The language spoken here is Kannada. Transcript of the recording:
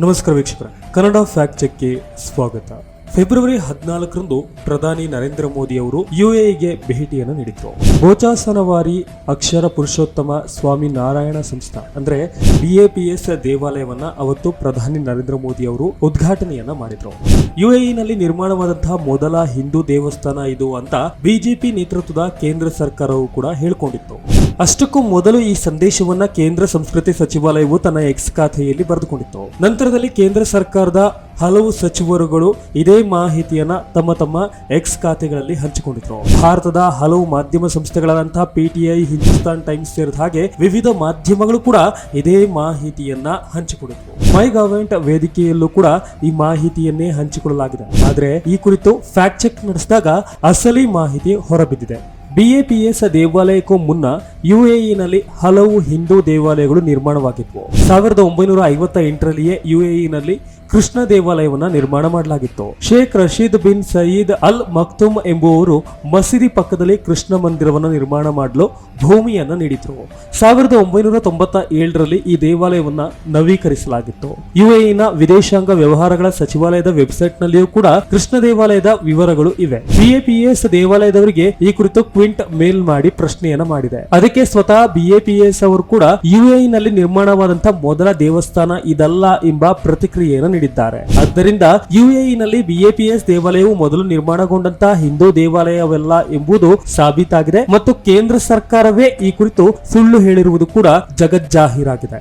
ನಮಸ್ಕಾರ ವೀಕ್ಷಕರ. ಕನ್ನಡ ಫ್ಯಾಕ್ಟ್ ಚೆಕ್ಗೆ ಸ್ವಾಗತ. ಫೆಬ್ರವರಿ ಹದಿನಾಲ್ಕರಂದು ಪ್ರಧಾನಿ ನರೇಂದ್ರ ಮೋದಿ ಅವರು ಯುಎಇಗೆ ಭೇಟಿಯನ್ನು ನೀಡಿದ್ರು. ಗೋಚಾಸನವಾರಿ ಅಕ್ಷರ ಪುರುಷೋತ್ತಮ ಸ್ವಾಮಿ ನಾರಾಯಣ ಸಂಸ್ಥಾ ಅಂದ್ರೆ ಬಿಎಪಿಎಸ್ ದೇವಾಲಯವನ್ನ ಅವತ್ತು ಪ್ರಧಾನಿ ನರೇಂದ್ರ ಮೋದಿ ಅವರು ಉದ್ಘಾಟನೆಯನ್ನ ಮಾಡಿದ್ರು. ಯುಎಇನಲ್ಲಿ ನಿರ್ಮಾಣವಾದಂತಹ ಮೊದಲ ಹಿಂದೂ ದೇವಸ್ಥಾನ ಇದು ಅಂತ ಬಿಜೆಪಿ ನೇತೃತ್ವದ ಕೇಂದ್ರ ಸರ್ಕಾರವು ಕೂಡ ಹೇಳಿಕೊಂಡಿತ್ತು. ಅಷ್ಟಕ್ಕೂ ಮೊದಲು ಈ ಸಂದೇಶವನ್ನ ಕೇಂದ್ರ ಸಂಸ್ಕೃತಿ ಸಚಿವಾಲಯವು ತನ್ನ ಎಕ್ಸ್ ಖಾತೆಯಲ್ಲಿ ಬರೆದುಕೊಂಡಿತ್ತು. ನಂತರದಲ್ಲಿ ಕೇಂದ್ರ ಸರ್ಕಾರದ ಹಲವು ಸಚಿವರುಗಳು ಇದೇ ಮಾಹಿತಿಯನ್ನ ತಮ್ಮ ತಮ್ಮ ಎಕ್ಸ್ ಖಾತೆಗಳಲ್ಲಿ ಹಂಚಿಕೊಂಡಿದ್ರು. ಭಾರತದ ಹಲವು ಮಾಧ್ಯಮ ಸಂಸ್ಥೆಗಳಾದಂತಹ ಪಿಟಿಐ ಹಿಂದೂಸ್ತಾನ್ ಟೈಮ್ಸ್ ಸೇರಿದ ಹಾಗೆ ವಿವಿಧ ಮಾಧ್ಯಮಗಳು ಕೂಡ ಇದೇ ಮಾಹಿತಿಯನ್ನ ಹಂಚಿಕೊಂಡಿದ್ರು. ಮೈ ಗವರ್ಮೆಂಟ್ ವೇದಿಕೆಯಲ್ಲೂ ಕೂಡ ಈ ಮಾಹಿತಿಯನ್ನೇ ಹಂಚಿಕೊಳ್ಳಲಾಗಿದೆ. ಆದರೆ ಈ ಕುರಿತು ಫ್ಯಾಕ್ಟ್ ಚೆಕ್ ನಡೆಸಿದಾಗ ಅಸಲಿ ಮಾಹಿತಿ ಹೊರಬಿದ್ದಿದೆ. ಬಿಎಪಿಎಸ್ ದೇವಾಲಯಕ್ಕೂ ಮುನ್ನ ಯುಎಇನಲ್ಲಿ ಹಲವು ಹಿಂದೂ ದೇವಾಲಯಗಳು ನಿರ್ಮಾಣವಾಗಿದ್ವು. ಸಾವಿರದ ಒಂಬೈನೂರ ಐವತ್ತ ಎಂಟರಲ್ಲಿಯೇ ಯುಎಇನಲ್ಲಿ ಕೃಷ್ಣ ದೇವಾಲಯವನ್ನ ನಿರ್ಮಾಣ ಮಾಡಲಾಗಿತ್ತು. ಶೇಖ್ ರಶೀದ್ ಬಿನ್ ಸಯೀದ್ ಅಲ್ ಮಕ್ತುಮ್ ಎಂಬುವವರು ಮಸೀದಿ ಪಕ್ಕದಲ್ಲಿ ಕೃಷ್ಣ ಮಂದಿರವನ್ನು ನಿರ್ಮಾಣ ಮಾಡಲು ಭೂಮಿಯನ್ನ ನೀಡಿದ್ರು. ಸಾವಿರದ ಒಂಬೈನೂರ ತೊಂಬತ್ತ ಏಳರಲ್ಲಿ ಈ ದೇವಾಲಯವನ್ನ ನವೀಕರಿಸಲಾಗಿತ್ತು. ಯುಎಇನ ವಿದೇಶಾಂಗ ವ್ಯವಹಾರಗಳ ಸಚಿವಾಲಯದ ವೆಬ್ಸೈಟ್ ನಲ್ಲಿಯೂ ಕೂಡ ಕೃಷ್ಣ ದೇವಾಲಯದ ವಿವರಗಳು ಇವೆ. ಬಿಎಪಿಎಸ್ ದೇವಾಲಯದವರಿಗೆ ಈ ಕುರಿತು ಕ್ವಿಂಟ್ ಮೇಲ್ ಮಾಡಿ ಪ್ರಶ್ನೆಯನ್ನ ಮಾಡಿದೆ. ಅದಕ್ಕೆ ಸ್ವತಃ ಬಿಎಪಿಎಸ್ ಅವರು ಕೂಡ ಯುಎಇನಲ್ಲಿ ನಿರ್ಮಾಣವಾದಂತಹ ಮೊದಲ ದೇವಸ್ಥಾನ ಇದಲ್ಲ ಎಂಬ ಪ್ರತಿಕ್ರಿಯೆಯನ್ನು ನೀಡಿದ್ದಾರೆ. ಆದ್ದರಿಂದ ಯುಎಇನಲ್ಲಿ ಬಿಎಪಿಎಸ್ ದೇವಾಲಯವು ಮೊದಲು ನಿರ್ಮಾಣಗೊಂಡಂತಹ ಹಿಂದೂ ದೇವಾಲಯವಲ್ಲ ಎಂಬುದು ಸಾಬೀತಾಗಿದೆ. ಮತ್ತು ಕೇಂದ್ರ ಸರ್ಕಾರವೇ ಈ ಕುರಿತು ಸುಳ್ಳು ಹೇಳಿರುವುದು ಕೂಡ ಜಗಜ್ಜಾಹೀರಾಗಿದೆ.